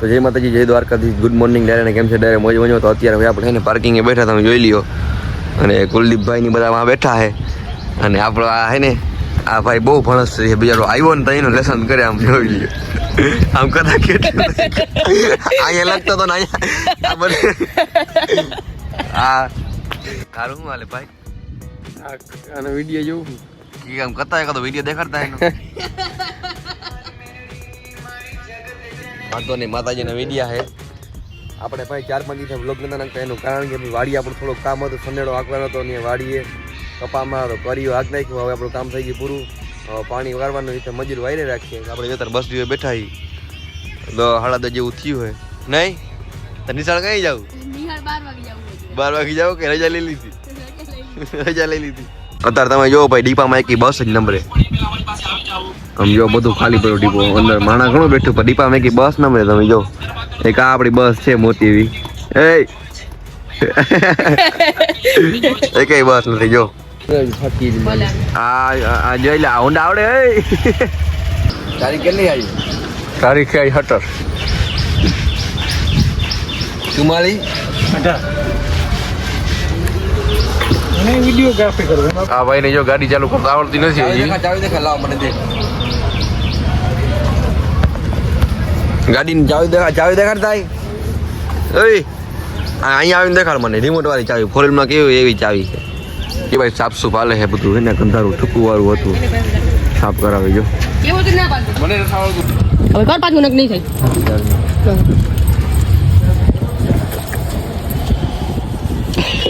તો જય માતાજી જય દ્વારકાથી ગુડ મોર્નિંગ ડાયરેને કેમ છે? ડાયરે મોજ મજો. તો અત્યારે હવે આપણે ને પાર્કિંગે બેઠા તમે જોઈ લ્યો. અને કુલદીપભાઈ ની બધા વहाँ બેઠા છે. અને આપણો આ હે ને આ ભાઈ બહુ ભણસ છે. બિચારો આવ્યો ને તો એનું લેસન કરે આમ જોઈ લ્યો. આમ કદા કેટલું અહીંયા લાગતો તો ને અહીંયા. આ બધે. આ. તારું શું હાલે ભાઈ? આનો વીડિયો જોઉં આમ કરતા એકાદો વીડિયો દેખાડતા એનો. વાંધો નહીં માતાજીના વિડીયા છે. આપણે ભાઈ ચાર પાંચ દિવસે બ્લોગ નતા નાખતા એનું કારણ કે વાડી આપણું થોડું કામ હતું સંદેડો હાંકવાનો હતો ને વાડીએ કપામાં તો કરીઓ હાક નાખ્યું હવે આપણું કામ થઈ ગયું પૂરું. પાણી વાળવાનું રીતે મજૂર વાયરે રાખીએ. આપણે જતા બસ દિવસે બેઠા હાડા દસ જેવું થયું હોય. નહીં? તો નિશાળ કઈ જાવ? બાર વાગે જવું વાગી જાવ કે રજા લઈ લીધી? રજા લઈ લીધી. અત્યારે તમે જો ભાઈ ડીપામાં એકી બસ જ નંબરે. આમ જો બધું ખાલી પડ્યું ડીપો. અંદર માણા ઘણો બેઠું પણ ડીપામાં એકી બસ નંબરે તમે જો. એક આ આપણી બસ છે મોટી એવી. એ કઈ બસ નથી જો. આ આ જોઈ લે આ હોન્ડા આવડે એ તારી કેટલી આવી? તારીખ આવી હટર. ચુમ્માલી મને વિડીયોગ્રાફી કરવાનો આ ભાઈ ને જો ગાડી ચાલુ કરતા આવડતી નથી હજી. ચાવી દેખા લાવ મને દે. ગાડીની ચાવી દેખા ચાવી દેખાડતા ઓય આ અહીંયા આવીને દેખાડ મને. રિમોટ વાળી ચાવી ફોરેલમાં કેવી એવી ચાવી છે. કે ભાઈ સાફ સુફ હાલે છે બધું. એને ગંધારું ઠુકું વાળું હતું. સાફ કરાવી જો. કેવું તો ના પાડતું મને હવે કર પાંચ મિનિટ નહીં થાય.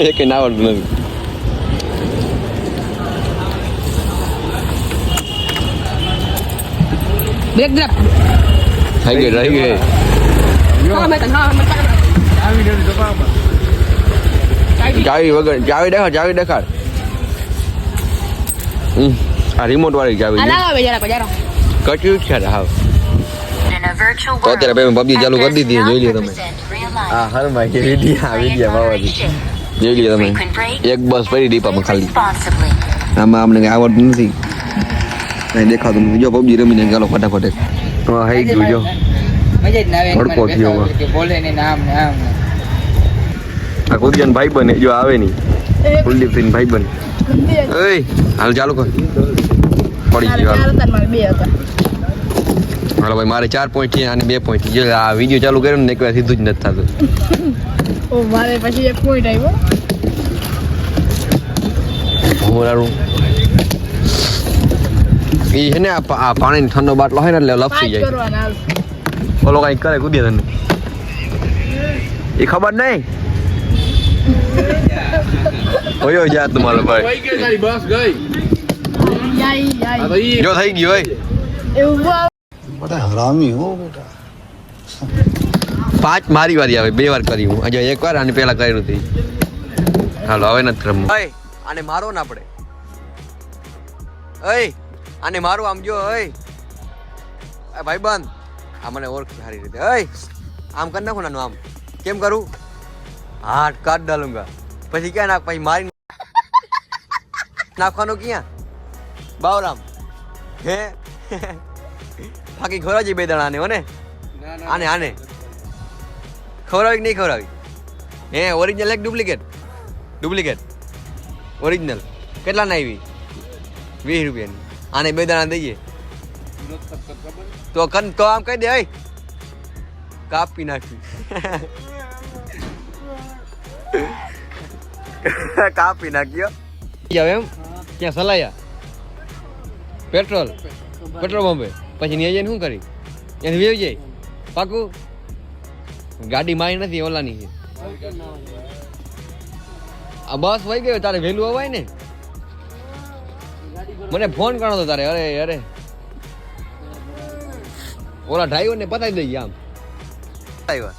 એ કઈ ના આવડતું નથી. બ્રેક ડ્રાપ થઈ ગઈ રહી ગઈ હા મેં તને હા મેં તને આ વીડિયો જો બાબા ચાવી વગર ચાવી દેખાડ ચાવી દેખાડ હમ, આ રિમોટ વાળી ચાવી છે હલાવા બે જરા જરા કચ્યું છે virtual તો અત્યારે ભાઈ PUBG ચાલુ કરી દીધી, જોઈ લ્યો તમે. હા real ભાઈ આ કે વિડિયા Play વિડિયા on જોઈ લે તમે એક બસ પડી ડીપામાં ખાલી આમાં અમને કઈ આવડતું નથી કઈ દેખાતું નથી. જો પબજી રમીને ચાલો ફટાફટ હા હઈ ગયું જો. મજા જ ભડકો થયો બોલે ને નામ ને આમ આ કુદિયાન ભાઈ બને જો આવે નહીં. કુલદીપ સિંહ ભાઈ બન. ઓય હાલ ચાલુ કર. પડી ગયો હાલ. હાલો ભાઈ મારે ચાર પોઈન્ટ છે અને બે પોઈન્ટ જો આ વીડિયો ચાલુ કર્યો ને એક વાર સીધું જ નથી થતું. ઓ મારે પછી એક પોઈન્ટ આવ્યો હોરારું એ છે ને આ પાણી ઠંડો બાટલો હોય ને એટલે લપસી જાય. બોલો કઈ કરે કુદી તને. એ ખબર નહીં ઓયો જા તમારો ભાઈ. બસ ગઈ. જો થઈ ગયો હોય. બધા હરામી હો બેટા. પાંચ મારી વારી આવે બે વાર કરી હું. આજે એક વાર અને પેલા કર્યું હતી હાલો હવે નથી રમવું. અને મારો ને આપણે. અય આને મારું આમ જો ઓય આ ભાઈબંધ આ મને ઓળખ સારી રીતે. ઓય આમ કરી નાખો નાનું આમ. કેમ કરું? હાથ કાઢ ડાલુંગા પછી ક્યાં નાખ? પછી મારી નાખવાનું ક્યાં? બાવરામ. હે? બાકી ખોરાજી બે દણા આને હો. આને આને. ખવડાવી કે નહીં ખવડાવી? હે ઓરિજિનલ એક ડુપ્લિકેટ ડુપ્લિકેટ ઓરિજિનલ કેટલા ના આવી? વીસ રૂપિયાની. આને બે દાણા દઈએ. તો કન તો આમ કહી દે કાપી નાખી. કાપી નાખ્યો જાવ એમ? ત્યાં સલાયા? પેટ્રોલ? પેટ્રોલ પંપે? પછી ત્યાં જઈને શું કરી? ત્યાંથી વેવ જાય. પાકું? ગાડી મારી નથી, ઓલાની છે. આ બસ વહી ગયો તારે વહેલું અવાય ને? મને ફોન કરો તો તારે અરે અરે. ઓલા ડ્રાઈવર ને પતાવી દઈએ આમ. ડ્રાઈવર.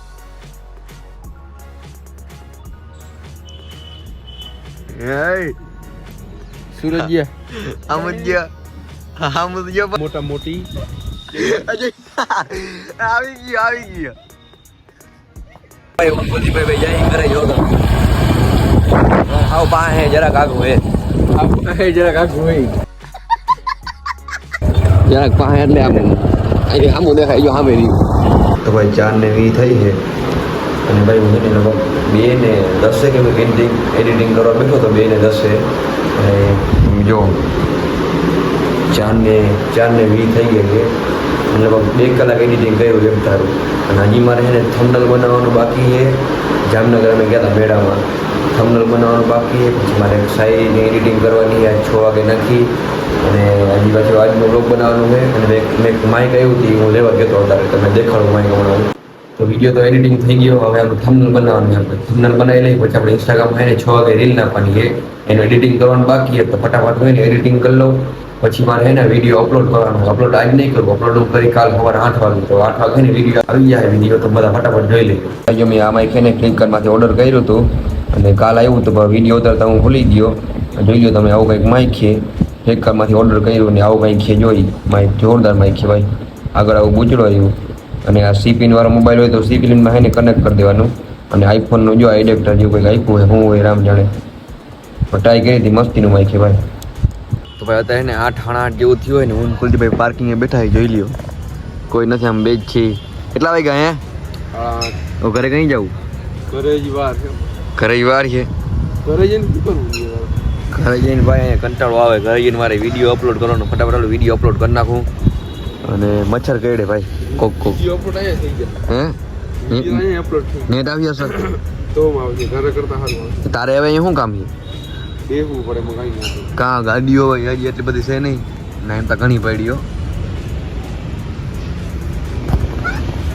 આમ જ ગયો આમ જ મોટા મોટી. આવી ગયો આવી ગયો. ભાઈ ભાઈ ભાઈ જાય ઘરે જો આવ પાસે જરાક આગળ હે આ જરાક આગું હોય જરાક પાસે એટલે આમ અહીં આમ દેખાય જો સામે રહ્યું તો ભાઈ ચાર ને વી થઈ છે અને ભાઈ હું એને લગભગ બે ને દસે કે એડિટિંગ એડિટિંગ કરવા બેઠો તો બે ને દસે અને જો ચાર ને ચાર ને વી થઈ ગઈ છે લગભગ બે કલાક એડિટિંગ કર્યું એમ તારું અને હજી મારે છે ને થંડલ બનાવવાનું બાકી છે જામનગર અમે ગયા હતા મેળામાં થંબનલ બનાવવાનું બાકી પછી મારે સાઈની એડિટિંગ કરવાની આજ છ વાગે નાખી અને હજી પાછું આજનો બ્લોગ બનાવવાનો છે. અને મેં મેં માઇક આવ્યું હતી, હું લેવા ગયો હતો અત્યારે તમે દેખાડું માઇક હમણાં. તો વીડિયો તો એડિટિંગ થઈ ગયો, હવે આપણે થમનલ બનાવવાનું છે થંબનલ બનાવી લઈ પછી આપણે ઇન્સ્ટાગ્રામ એને છ વાગે રીલ નાખવાની છે. એનું એડિટિંગ કરવાનું બાકી છે, તો ફટાફટ હોય ને એડિટિંગ કરી લઉં. પછી મારે હે વીડિયો અપલોડ કરવાનો અપલોડ આજ નહીં કરું અપલોડ હું કરી કાલ સવારે આઠ વાગે. તો આઠ વાગે ને વીડિયો આવી જાય વીડિયો તો બધા ફટાફટ જોઈ લઈએ. મેં આ એક ને ફ્લિપકાર્ટમાંથી ઓર્ડર કર્યું હતું. અને કાલ આવ્યું તો વીડિયો ઉતરતા હું ભૂલી ગયો. જોઈ લો તમે આવું કંઈક માઇક છે ફ્લિપકાર્ટમાંથી ઓર્ડર કર્યું ને આવું કંઈક જોઈ. માઇક જોરદાર માઇક ભાઈ. આગળ આવું બૂચડો આવ્યું અને આ સીપીનવાળો મોબાઈલ હોય તો સીપીનમાં એને કનેક્ટ કરી દેવાનું. અને આઈફોનનું જો એડેપ્ટર જેવું કંઈક આપ્યું હોય હું હોય રામ જાણે. પણ ટ્રાય કરી હતી મસ્તીનું માઇક ભાઈ. તો ભાઈ અત્યારે ને આઠ સાડા આઠ જેવું થયું હોય ને હું કુલદીપભાઈ પાર્કિંગે બેઠા જોઈ લ્યો. કોઈ નથી આમ બે જ છે. કેટલા વાગ્યા હે. ઘરે કઈ જાઉં? ઘરે જ વાર ઘરે વાર છે. ઘરે જઈને શું કરવું ઘરે જઈને ભાઈ અહીંયા કંટાળો આવે. ઘરે જઈને મારે વીડિયો અપલોડ કરવાનો. ફટાફટ વીડિયો અપલોડ કરી નાખું. અને મચ્છર કરડે ભાઈ કોક કોક. અપલોડ આવ્યા થઈ ગયા. હે? અપલોડ નેટ આવ્યા સર તો આવશે. ઘરે કરતા સારું તારે હવે અહીંયા શું કામ છે? બેહવું પડે મગાઈ કાં ગાડીઓ હોય એટલી બધી છે નહીં. ના એમ તો ઘણી પડીઓ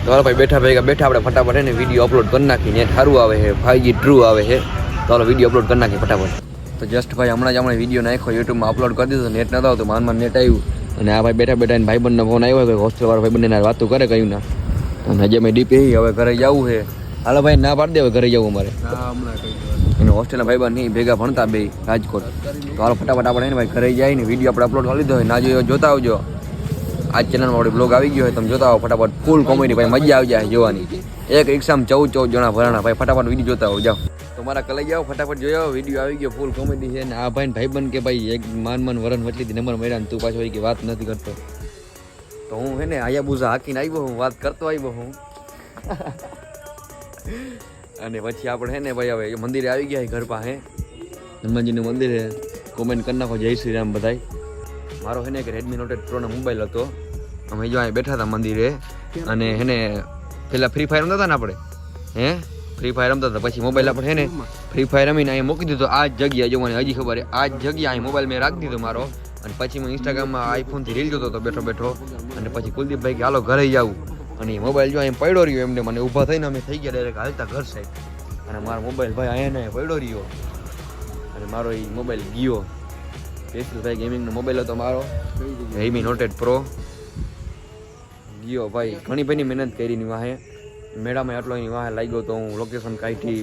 તો હાલો ભાઈ બેઠા ભેગા બેઠા આપણે ફટાફટ એને વીડિયો અપલોડ કરી નાખી નેટ સારું આવે છે ફાઈવ ટ્રુ આવે છે. તો હાલો વીડિયો અપલોડ કરી નાખીએ ફટાફટ. તો જસ્ટ ભાઈ હમણાં જ હમણાં વીડિયો નાખ્યો યુટ્યુબમાં અપલોડ કરી દીધો નેટ નતા આવતું માન માન નેટ આવ્યું. અને આ ભાઈ બેઠા બેઠા ભાઈ ભાઈબંધનો ફોન આવ્યો હોય હોસ્ટેલ વાળા ભાઈબંધને વાતો કરે કહ્યું ના. અને હજી અમે ડીપી હવે ઘરે જવું છે. હાલો ભાઈ ના પાડી દે હવે ઘરે જવું અમારે. અને હોસ્ટેલના ભાઈબંધ નહીં ભેગા ભણતા બે રાજકોટ. તો હાલો ફટાફટ આપણે ભાઈ ઘરે જાય ને વીડિયો આપણે અપલોડ કરી લીધો હોય ના જોયો જોતા આવજો. આજ ચેનલમાં આપણે બ્લોગ આવી ગયો હોય, તમે જોતા આવો ફટાફટ ફૂલ કોમેડી ભાઈ, મજા આવી જાય જોવાની. એક રિક્ષામાં ચૌદ ચૌદ જણા ભરાણા, ભાઈ, ફટાફટ વીડિયો જોતા આવો જાઓ. તમારા કલાઈ જાઓ, ફટાફટ જોયો વીડિયો આવી ગયો ફૂલ કોમેડી છે ને આ ભાઈ ભાઈબંધ કે ભાઈ, એક માન માન વરણ વટલીથી નંબર મળ્યા ને તું પાછો એ કે વાત નથી કરતો. તો હું હે ને આયા બુઝા હાકીને આવ્યો હું, વાત કરતો આવ્યો હું. અને પછી આપણે હે ને ભાઈ હવે મંદિરે આવી ગયા ઘર પાસે. હનુમાનજીનું મંદિર છે. કોમેન્ટ કરી નાખો, જય શ્રી રામ બધાય. મારો હે ને એક રેડમી નોટ એટ પ્રોનો મોબાઈલ હતો. અમે જો અહીં બેઠા હતા મંદિરે અને હેને પેલા ફ્રી ફાયર રમતા હતા ને આપણે? હે? ફ્રી ફાયર રમતા હતા. પછી મોબાઈલ આપણે હે ને ફ્રી ફાયર રમીને અહીં મૂકી દીધો. આ જ જગ્યા જો મને હજી ખબર આ જ જગ્યા અહીં મોબાઈલ મેં રાખી દીધો મારો. અને પછી હું ઇન્સ્ટાગ્રામમાં આઈફોનથી રીલ જોતો હતો બેઠો બેઠો. અને પછી કુલદીપભાઈ કે, હાલો, ઘરે જાવું અને એ મોબાઈલ જો અહીં પડ્યો રહ્યો એમને. મને ઊભા થઈને અમે થઈ ગયા ડાયરેક્ટ હાલતા ઘર સાઈડ અને મારો મોબાઈલ ભાઈ અહીંયા પડ્યો રહ્યો. અને મારો એ મોબાઈલ ગયો. કેશુભાઈ ગેમિંગનો મોબાઈલ હતો મારો. રેમી નોટેડ પ્રો ગયો ભાઈ ઘણી બધી મહેનત કરી ની વાહે. મેળામાં આટલો એની વાહે લાગ્યો તો હું લોકેશન કાઢી.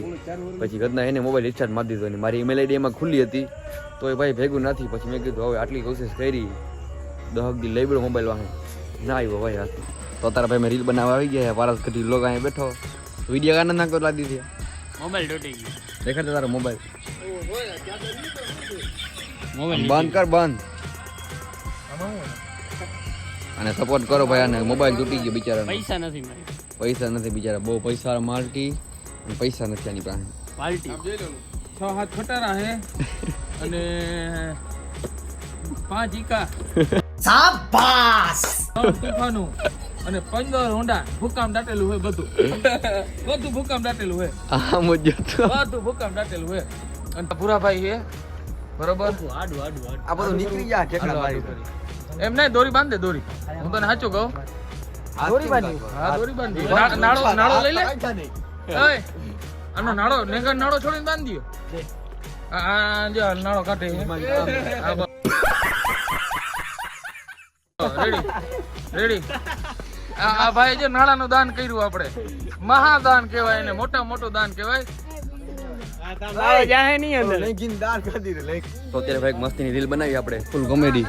પછી ગદના એને મોબાઈલ રિચાર્જ મારી દીધો અને મારી ઈમેલ આઈડી એમાં ખુલ્લી હતી. તો એ ભાઈ ભેગું નથી પછી મેં કીધું હવે આટલી કોશિશ કરી. દહક દી લઈ પડ્યો મોબાઈલ વાહે. ના આવ્યો ભાઈ હાથ. તો તારા ભાઈ મેં રીલ બનાવવા આવી ગયા પારસ કટી લોક અહીંયા બેઠો. વીડિયો કાને નાખતો લાદી દીધી મોબાઈલ તૂટી ગયો. દેખાડતો તારો મોબાઈલ બંધ કર બંધ. અને સપોર્ટ કરો ભાઈ આને મોબાઈલ તૂટી ગયો બિચારા પૈસા નથી મારી પૈસા. નથી બિચારા બહુ પૈસા માલટી પૈસા નથી આની પાસે. પાલટી. છ હાથ ખટારા હે અને પાંચ ઈકા. સાબાસ તોફાનું અને પંદર હોંડા. ભૂકામ દાટેલું હોય બધું. બધું ભૂકામ દાટેલું હોય. આ મુજબ બધું ભૂકામ દાટેલું હોય. અને પુરાભાઈ છે બરોબર? આડું આડું આડું. આ બધું નીકળી જાય ઠેકડા મારી એમ નહીં દોરી બાંધ દે દોરી. હું તને સાચું કહું? દોરી બાંધી. હા દોરી બાંધી. નાળો નાળો લઈ લે. ઓય, આનો નાળો નેગર નાળો છોડીને બાંધી. આ આ જો નાળો કાઢે. છે. આ બ- રેડી. રેડી. આ આ ભાઈ જે નાળાનું દાન કર્યું આપણે. મહાદાન કહેવાય એને મોટા મોટું દાન કહેવાય. તો અત્યારે ભાઈ મસ્તીની રીલ બનાવી આપણે ફૂલ કોમેડી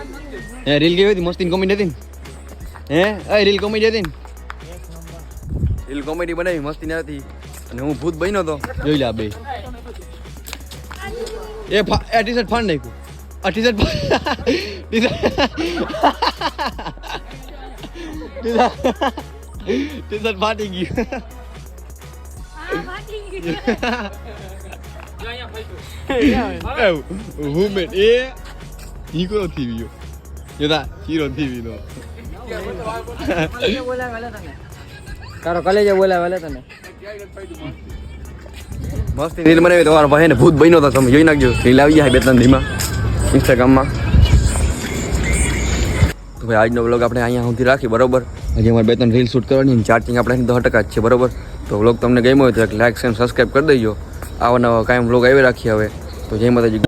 હે રીલ કેવી હતી? મસ્તીની કોમેડી હતી ને? હે એ રીલ કોમેડી હતી ને? રીલ કોમેડી બનાવી મસ્તી ની હતી. અને હું ભૂત બન્યો તો. જોઈ લે બે. એ એ ટી શર્ટ ફાડ નાખ્યું. આ T shirt T shirt T shirt ફાટી ગયું. વુમેન એ હીરો ગયો યદા હીરો TV ગયો તારો કલેજે બોલાવે તને મસ્ત રીલ બનાવી તમારા ભાઈ ને ભૂત બન્યો હતો તમે જોઈ નાખજો રીલ આવી જાય બે ત્રણ ધીમા ઇન્સ્ટાગ્રામમાં તો ભાઈ આજનો વ્લોગ આપણે અહીંયા સુધી રાખી બરોબર હજી અમારે બે ત્રણ રીલ શૂટ કરવાની ચાર્જિંગ આપણે દસ ટકા જ છે બરોબર તો વ્લોગ તમને ગમ્યો હોય તો એક લાઈક અને સબસ્ક્રાઈબ કરી દેજો આવા નવા કાયમ વ્લોગ આવી રાખીએ હવે. તો જય માતાજી.